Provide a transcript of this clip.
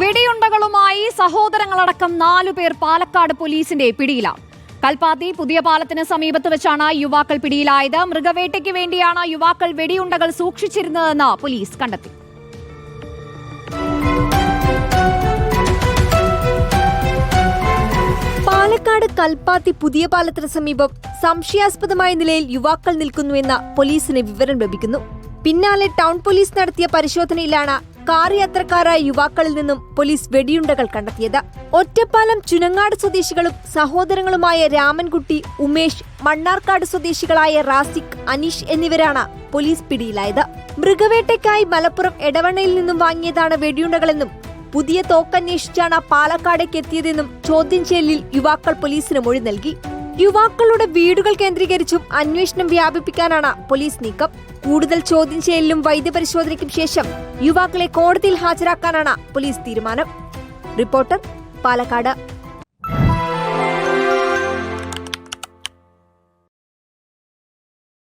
വെടിയുണ്ടകളുമായി സഹോദരങ്ങളടക്കം നാലു പേർ പാലക്കാട് പോലീസിന്റെ പിടിയിലാണ്. കൽപ്പാത്തി പുതിയ പാലത്തിന് സമീപത്ത് വെച്ചാണ് യുവാക്കൾ പിടിയിലായത്. മൃഗവേട്ടയ്ക്ക് വേണ്ടിയാണ് യുവാക്കൾ വെടിയുണ്ടകൾ സൂക്ഷിച്ചിരുന്നതെന്ന് പോലീസ് കണ്ടെത്തി. പാലക്കാട് കൽപ്പാത്തി പുതിയ പാലത്തിന് സമീപം സംശയാസ്പദമായ നിലയിൽ യുവാക്കൾ നിൽക്കുന്നുവെന്ന പോലീസിന് വിവരം ലഭിക്കുന്നു. പിന്നാലെ ടൗൺ പോലീസ് നടത്തിയ പരിശോധനയിലാണ് കാർ യാത്രക്കാരായ യുവാക്കളിൽ നിന്നും പോലീസ് വെടിയുണ്ടകൾ കണ്ടെത്തിയത്. ഒറ്റപ്പാലം ചുനങ്ങാട് സ്വദേശികളും സഹോദരങ്ങളുമായ രാമൻകുട്ടി ഉമേഷ് മണ്ണാർക്കാട് സ്വദേശികളായ റാസിഖ് അനീഷ് എന്നിവരാണ് പോലീസ് പിടിയിലായത്. മൃഗവേട്ടയ്ക്കായി മലപ്പുറം എടവണ്ണയിൽ നിന്നും വാങ്ങിയതാണ് വെടിയുണ്ടകളെന്നും പുതിയ തോക്കന്വേഷിച്ചാണ് പാലക്കാടേക്ക് എത്തിയതെന്നും ചോദ്യം ചെയ്യലിൽ യുവാക്കൾ പോലീസിന് മൊഴി നൽകി. യുവാക്കളുടെ വീടുകൾ കേന്ദ്രീകരിച്ചും അന്വേഷണം വ്യാപിപ്പിക്കാനാണ് പോലീസ് നീക്കം. കൂടുതൽ ചോദ്യം ചെയ്യലിലും വൈദ്യപരിശോധനയ്ക്കും ശേഷം യുവാക്കളെ കോടതിയിൽ ഹാജരാക്കാനാണ് പോലീസ് തീരുമാനം. റിപ്പോർട്ടർ പാലക്കാട്.